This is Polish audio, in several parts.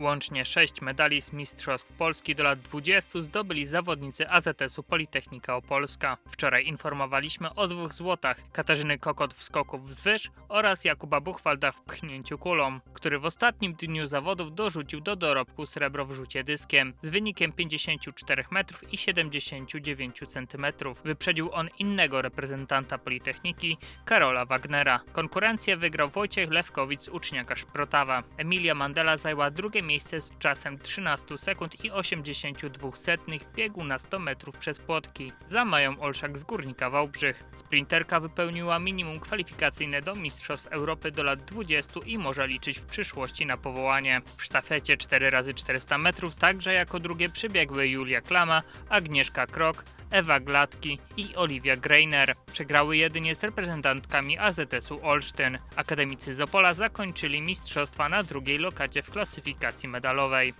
Łącznie 6 medali z Mistrzostw Polski do lat 20 zdobyli zawodnicy AZS-u Politechnika Opolska. Wczoraj informowaliśmy o dwóch złotach Katarzyny Kokot w skoku wzwyż oraz Jakuba Buchwalda w pchnięciu kulą, który w ostatnim dniu zawodów dorzucił do dorobku srebro w rzucie dyskiem z wynikiem 54 metrów i 79 centymetrów. Wyprzedził on innego reprezentanta Politechniki, Karola Wagnera. Konkurencję wygrał Wojciech Lewkowicz z uczniaka Szprotawa. Emilia Mandela zajęła drugie miejsce z czasem 13 sekund i 82 setnych w biegu na 100 metrów przez płotki. Za Mają Olszak z Górnika Wałbrzych. Sprinterka wypełniła minimum kwalifikacyjne do Mistrzostw Europy do lat 20 i może liczyć w przyszłości na powołanie. W sztafecie 4x400 metrów także jako drugie przybiegły Julia Klama, Agnieszka Krok, Ewa Gladki i Olivia Greiner. Przegrały jedynie z reprezentantkami AZS-u Olsztyn. Akademicy z Opola zakończyli mistrzostwa na drugiej lokacie w klasyfikacji medalowej.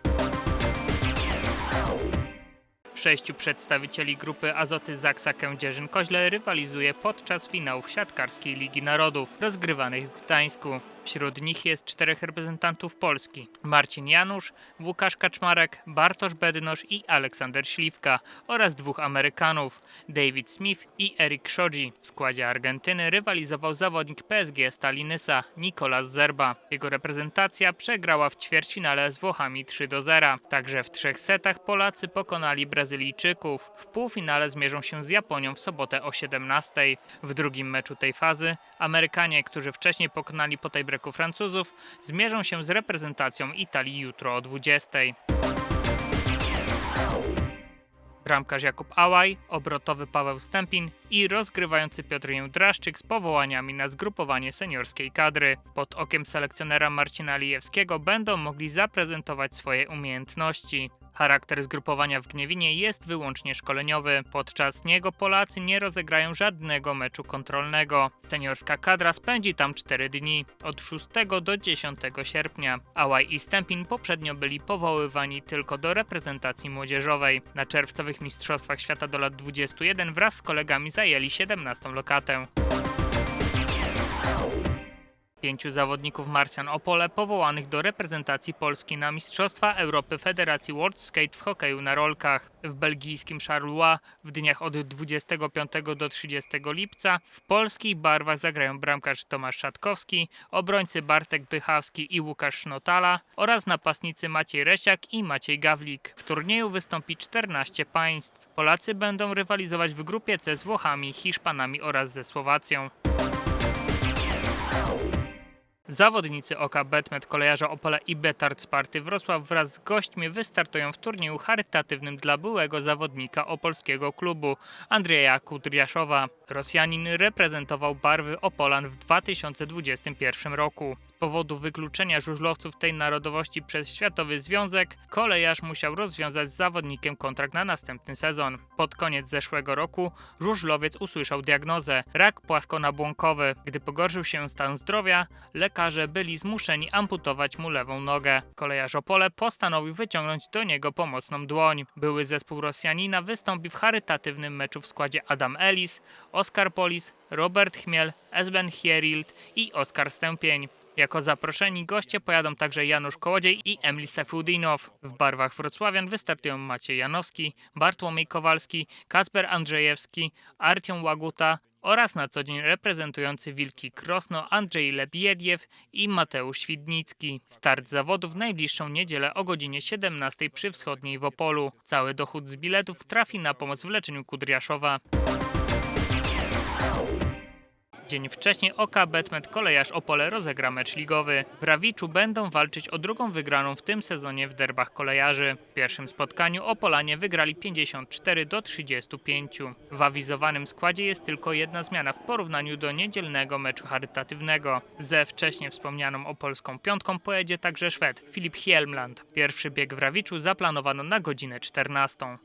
Sześciu przedstawicieli grupy Azoty Zaksa Kędzierzyn-Koźle rywalizuje podczas finałów siatkarskiej Ligi Narodów rozgrywanych w Gdańsku. Wśród nich jest czterech reprezentantów Polski: Marcin Janusz, Łukasz Kaczmarek, Bartosz Bednosz i Aleksander Śliwka oraz dwóch Amerykanów: David Smith i Eric Shoji. W składzie Argentyny rywalizował zawodnik PSG Stalinysa Nicolas Zerba. Jego reprezentacja przegrała w ćwierćfinale z Włochami 3 do 0. Także w trzech setach Polacy pokonali Brazylijczyków. W półfinale zmierzą się z Japonią w sobotę o 17. W drugim meczu tej fazy Amerykanie, którzy wcześniej pokonali po tiebreaku Francuzów, zmierzą się z reprezentacją Italii jutro o 20. Bramkarz Jakub Ałaj, obrotowy Paweł Stępin i rozgrywający Piotr Jędraszczyk z powołaniami na zgrupowanie seniorskiej kadry. Pod okiem selekcjonera Marcina Lijewskiego będą mogli zaprezentować swoje umiejętności. Charakter zgrupowania w Gniewinie jest wyłącznie szkoleniowy. Podczas niego Polacy nie rozegrają żadnego meczu kontrolnego. Seniorska kadra spędzi tam 4 dni, od 6 do 10 sierpnia. Ałaj i Stępin poprzednio byli powoływani tylko do reprezentacji młodzieżowej. Na czerwcowych Mistrzostwach Świata do lat 21 wraz z kolegami zajęli 17 lokatę. Pięciu zawodników Marsjan Opole powołanych do reprezentacji Polski na Mistrzostwa Europy Federacji World Skate w hokeju na rolkach. W belgijskim Charleroi w dniach od 25 do 30 lipca w polskich barwach zagrają bramkarz Tomasz Szatkowski, obrońcy Bartek Bychawski i Łukasz Sznotala oraz napastnicy Maciej Resiak i Maciej Gawlik. W turnieju wystąpi 14 państw. Polacy będą rywalizować w grupie C z Włochami, Hiszpanami oraz ze Słowacją. Zawodnicy Oka Betmet, kolejarze Opole i Betard Sparty Wrocław wraz z gośćmi wystartują w turnieju charytatywnym dla byłego zawodnika opolskiego klubu Andrzeja Kudriaszowa. Rosjanin reprezentował barwy Opolan w 2021 roku. Z powodu wykluczenia żużlowców tej narodowości przez Światowy Związek, kolejarz musiał rozwiązać z zawodnikiem kontrakt na następny sezon. Pod koniec zeszłego roku żużlowiec usłyszał diagnozę rak płaskonabłonkowy. Gdy pogorszył się stan zdrowia, lekarze byli zmuszeni amputować mu lewą nogę. Kolejarz Opole postanowił wyciągnąć do niego pomocną dłoń. Były zespół Rosjanina wystąpi w charytatywnym meczu w składzie Adam Ellis, Oskar Polis, Robert Chmiel, Esben Hierild i Oskar Stępień. Jako zaproszeni goście pojadą także Janusz Kołodziej i Emil Sefudinow. W barwach wrocławian wystartują Maciej Janowski, Bartłomiej Kowalski, Kacper Andrzejewski, Artiom Łaguta oraz na co dzień reprezentujący Wilki Krosno Andrzej Lebiediew i Mateusz Świdnicki. Start zawodów w najbliższą niedzielę o godzinie 17 przy wschodniej w Opolu. Cały dochód z biletów trafi na pomoc w leczeniu Kudriaszowa. Dzień wcześniej OK Betmet kolejarz Opole rozegra mecz ligowy. W Rawiczu będą walczyć o drugą wygraną w tym sezonie w derbach kolejarzy. W pierwszym spotkaniu Opolanie wygrali 54 do 35. W awizowanym składzie jest tylko jedna zmiana w porównaniu do niedzielnego meczu charytatywnego. Ze wcześniej wspomnianą opolską piątką pojedzie także Szwed Filip Hielmland. Pierwszy bieg w Rawiczu zaplanowano na godzinę 14.